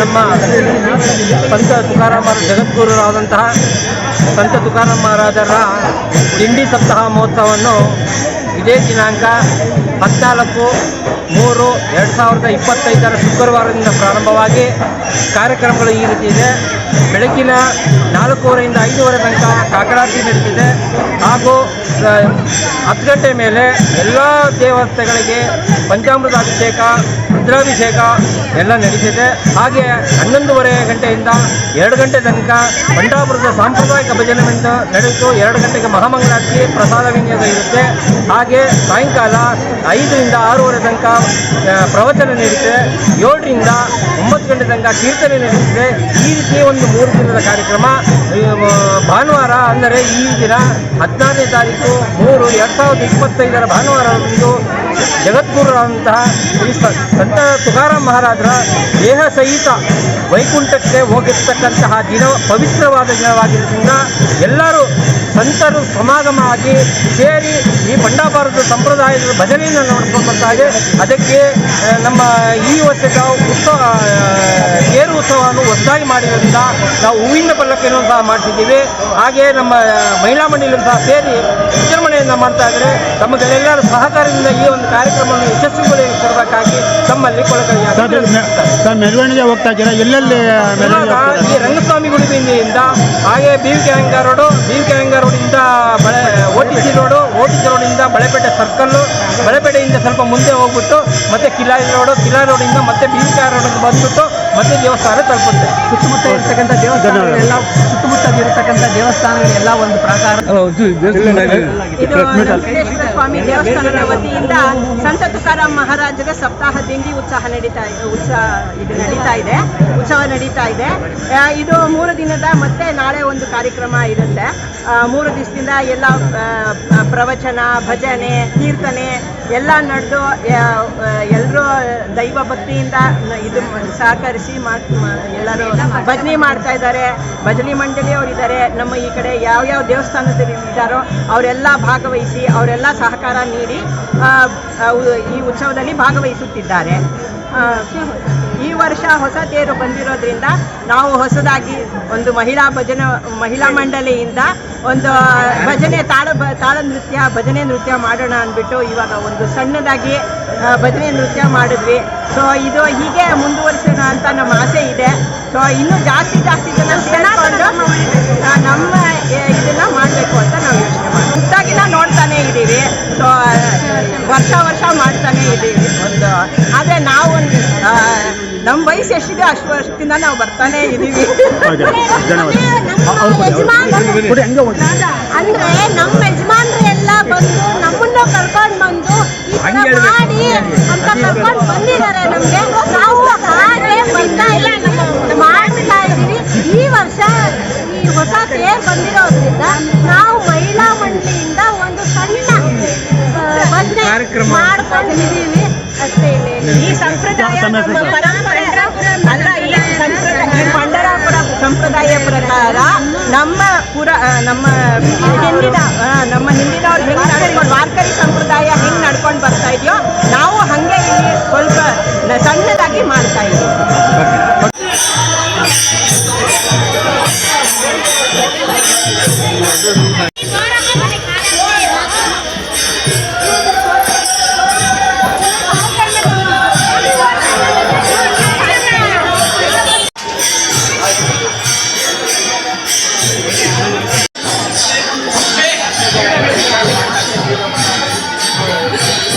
ನಮ್ಮ ಸಂತ ತುಕಾರಾಮರ ಜಗದ್ಗುರುರಾದಂತಹ ಸಂತ ತುಕಾರಾಮ ಮಹಾರಾಜರ ದಿಂಡಿ ಸಪ್ತಾಹ ಮಹೋತ್ಸವವನ್ನು ಇದೇ ದಿನಾಂಕ ಹದಿನಾಲ್ಕು ಮೂರು ಎರಡು ಸಾವಿರದ ಇಪ್ಪತ್ತೈದರ ಶುಕ್ರವಾರದಿಂದ ಪ್ರಾರಂಭವಾಗಿ ಕಾರ್ಯಕ್ರಮಗಳು ಈ ರೀತಿ ಇದೆ. ಬೆಳಗಿನ ನಾಲ್ಕೂವರೆಯಿಂದ ಐದೂವರೆ ತನಕ ಕಾಕಡಾತಿ ನಡೀತಿದೆ. ಹಾಗೂ ಹತ್ತು ಗಂಟೆ ಮೇಲೆ ಎಲ್ಲ ದೇವತೆಗಳಿಗೆ ಪಂಚಾಮೃತ ಅಭಿಷೇಕ ರುದ್ರಾಭಿಷೇಕ ಎಲ್ಲ ನಡೀತಿದೆ ಹಾಗೆ ಹನ್ನೊಂದೂವರೆ ಗಂಟೆಯಿಂದ ಎರಡು ಗಂಟೆ ತನಕ ಪಂಡಾಪುರದ ಸಾಂಪ್ರದಾಯಿಕ ಭಜನೆ ಎಂದು ನಡೆಯಿತು ಎರಡು ಗಂಟೆಗೆ ಮಹಾಮಂಗಳಾರತಿ ಪ್ರಸಾದ ವಿನಿಯೋಗ ಇರುತ್ತೆ. ಹಾಗೆ ಸಾಯಂಕಾಲ ಐದರಿಂದ ಆರೂವರೆ ತನಕ ಪ್ರವಚನ ನೀಡುತ್ತೆ. ಏಳರಿಂದ ಒಂಬತ್ತು ಗಂಟೆ ತನಕ ಕೀರ್ತನೆ ನಡೆಯುತ್ತೆ. ಈ ರೀತಿ ಒಂದು ಮೂರು ದಿನದ ಕಾರ್ಯಕ್ರಮ. ಭಾನುವಾರ ಅಂದರೆ ಈ ದಿನ ಹದಿನಾರನೇ ತಾರೀಕು ಮೂರು ಎರಡು ಸಾವಿರದ ಇಪ್ಪತ್ತೈದರ ಭಾನುವಾರದಂದು ಜಗದ್ಗುರುರಾದಂತಹ ಶ್ರೀ ಸ- ಸಂತ ತುಕಾರಾಮ್ ಮಹಾರಾಜರ ದೇಹ ಸಹಿತ ವೈಕುಂಠಕ್ಕೆ ಹೋಗಿರ್ತಕ್ಕಂತಹ ದಿನ ಪವಿತ್ರವಾದ ದಿನವಾಗಿರೋದ್ರಿಂದ ಎಲ್ಲರೂ ಸಂತರು ಸಮಾಗಮ ಆಗಿ ಸೇರಿ ಈ ಬಂಡಾಪಾರದ ಸಂಪ್ರದಾಯದ ಭಜನೆಯನ್ನು ನೋಡ್ಕೊಂಡು ಬರ್ತಾ ಇದೆ ಅದಕ್ಕೆ ನಮ್ಮ ಈ ವರ್ಷದ ಉತ್ಸವ ತೇರು ಉತ್ಸವವನ್ನು ಹೊಸದಾಗಿ ಮಾಡಿರೋದ್ರಿಂದ ನಾವು ಹೂವಿನ ಪಲ್ಲಕ್ಕಿಯನ್ನು ಸಹ ಮಾಡ್ತಿದ್ದೀವಿ ಹಾಗೆ ನಮ್ಮ ಮಹಿಳಾ ಮಂಡಳಿಯನ್ನು ಸಹ ಸೇರಿ ವಿಜೃಂಭಣೆಯನ್ನು ಮಾಡ್ತಾ ಇದ್ದಾರೆ. ತಮ್ಮಗಳೆಲ್ಲರ ಸಹಕಾರದಿಂದ ಈ ಒಂದು ಕಾರ್ಯಕ್ರಮವನ್ನು ಯಶಸ್ವಿಗೊಳಿಸಬೇಕಾಗಿ ತಮ್ಮಲ್ಲಿ ಸರ್ ಮೆರವಣಿಗೆ ಹೋಗ್ತಾ ಇದ್ದೀರಾ? ಎಲ್ಲೆಲ್ಲಿ ರಂಗಸ್ವಾಮಿ ಗುಡಿಬಿಂದಿಯಿಂದ ಹಾಗೆ ಬಿ ವಿ ಕೆ ರೋಡು ಬಳೆ O T C road O T C ರೋಡಿಂದ ಬಳೆಪೇಟೆ ಸರ್ಕಲ್ಲು ಬಳೆಪೇಟೆಯಿಂದ ಸ್ವಲ್ಪ ಮುಂದೆ ಹೋಗ್ಬಿಟ್ಟು ಮತ್ತೆ ಕಿಲಾರಿ ರೋಡು ಕಿಲಾ ರೋಡಿಂದ ಮತ್ತೆ ಬಿ ವಿ ರೋಡಿಗೆ ಬಂದ್ಬಿಟ್ಟು ಮತ್ತೆ ದೇವಸ್ಥಾನ ತಲುಪುತ್ತೆ. ಸುತ್ತಮುತ್ತ ಇರ್ತಕ್ಕಂಥ ದೇವಸ್ಥಾನಗಳೆಲ್ಲ ಸುತ್ತಮುತ್ತ ಇರತಕ್ಕಂಥ ದೇವಸ್ಥಾನಗಳೆಲ್ಲ ಒಂದು ಪ್ರಕಾರ ದೇವಸ್ಥಾನದ ವತಿಯಿಂದ ಸಂತ ತುಕಾರಾಮ್ ಮಹಾರಾಜರ ಸಪ್ತಾಹ ದಿಂಡಿ ಉತ್ಸಾಹ ನಡೀತಾ, ಉತ್ಸಾಹ ಇದು ನಡೀತಾ ಇದೆ, ಉತ್ಸವ ನಡೀತಾ ಇದೆ. ಇದು ಮೂರು ದಿನದ ಮತ್ತೆ ನಾಳೆ ಒಂದು ಕಾರ್ಯಕ್ರಮ ಇರುತ್ತೆ. ಮೂರು ದಿವಸದಿಂದ ಎಲ್ಲ ಪ್ರವಚನ, ಭಜನೆ, ಕೀರ್ತನೆ ಎಲ್ಲ ನಡೆದು ಎಲ್ಲರೂ ದೈವ ಭಕ್ತಿಯಿಂದ ಇದು ಸಹಕರಿಸಿ ಎಲ್ಲರೂ ಭಜನೆ ಮಾಡ್ತಾ ಇದ್ದಾರೆ. ಭಜನೆ ಮಂಡಳಿ ಇದ್ದಾರೆ. ನಮ್ಮ ಈ ಕಡೆ ಯಾವ್ಯಾವ ದೇವಸ್ಥಾನದಲ್ಲಿ ಇದ್ದಾರೋ ಅವರೆಲ್ಲ ಭಾಗವಹಿಸಿ, ಅವರೆಲ್ಲ ಸಹಕಾರ ನೀಡಿ ಆ, ಉ- ಈ ಉತ್ಸವದಲ್ಲಿ ಭಾಗವಹಿಸುತ್ತಿದ್ದಾರೆ. ಈ ವರ್ಷ ಹೊಸ ತೇರು ಬಂದಿರೋದ್ರಿಂದ ನಾವು ಹೊಸದಾಗಿ ಒಂದು ಮಹಿಳಾ ಭಜನೆ ಮಹಿಳಾ ಮಂಡಳಿಯಿಂದ ಒಂದು ಭಜನೆ ತಾಳ ತಾಳ ನೃತ್ಯ ಭಜನೆ ನೃತ್ಯ ಮಾಡೋಣ ಅಂದ್ಬಿಟ್ಟು ಇವಾಗ ಒಂದು ಸಣ್ಣದಾಗಿ ಭಜನೆ ನೃತ್ಯ ಮಾಡಿದ್ವಿ. ಸೊ ಇದು ಹೀಗೆ ಮುಂದುವರಿಸೋಣ ಅಂತ ನಮ್ಮ ಆಸೆ ಇದೆ. ಸೊ ಇನ್ನೂ ಜಾಸ್ತಿ ಜಾಸ್ತಿ ಜನ ಸೇರಿಕೊಂಡು ನಮ್ಮ ಇದನ್ನು ಮಾಡಬೇಕು ಅಂತ ನಾವು ಯೋಚನೆ ಮಾಡ್ತೀವಿ. ಸೊ ವರ್ಷ ವರ್ಷ ಮಾಡ್ತಾನೆ ಇದ್ದೀವಿ. ಒಂದು ಆದರೆ ನಾವು ನಮ್ಮ ವಯಸ್ಸು ಎಷ್ಟಿದೆ ಅಷ್ಟು ವರ್ಷದಿಂದ ನಾವು ಬರ್ತಾನೆ ಇದ್ದೀವಿ. ಅಂದ್ರೆ ನಮ್ಮ ಯಜಮಾನ್ರು ಎಲ್ಲ ಬಂದು ನಮ್ಮನ್ನ ಕರ್ಕೊಂಡು ಬಂದು ಮಾಡಿ ಅಂತ ಕರ್ಕೊಂಡು ಬಂದಿದ್ದಾರೆ ನಮ್ಗೆ. ಅಷ್ಟೇ ಈ ಸಂಪ್ರದಾಯ ನಮ್ಮ ಪರಂಪರೆ ಅಲ್ಲ ಈ ಸಂಪ್ರದಾಯ ಪಂಡರಾಪುರ ಸಂಪ್ರದಾಯ ಪ್ರಕಾರ ನಮ್ಮ ಪುರ ನಮ್ಮ ಹಿಂದಿನ ನಮ್ಮ ಹಿಂದಿನವ್ರು ಹೆಂಗ್ ನಡ್ಕೊಂಡು ವಾರ್ಕರಿ ಸಂಪ್ರದಾಯ ಹೆಂಗ್ ನಡ್ಕೊಂಡು ಬರ್ತಾ ಇದೆಯೋ ನಾವು ಹಂಗೆ ಇಲ್ಲಿ ಸ್ವಲ್ಪ ಸಣ್ಣದಾಗಿ ಮಾಡ್ತಾ ಇದ್ದೀವಿ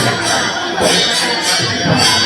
Thank you.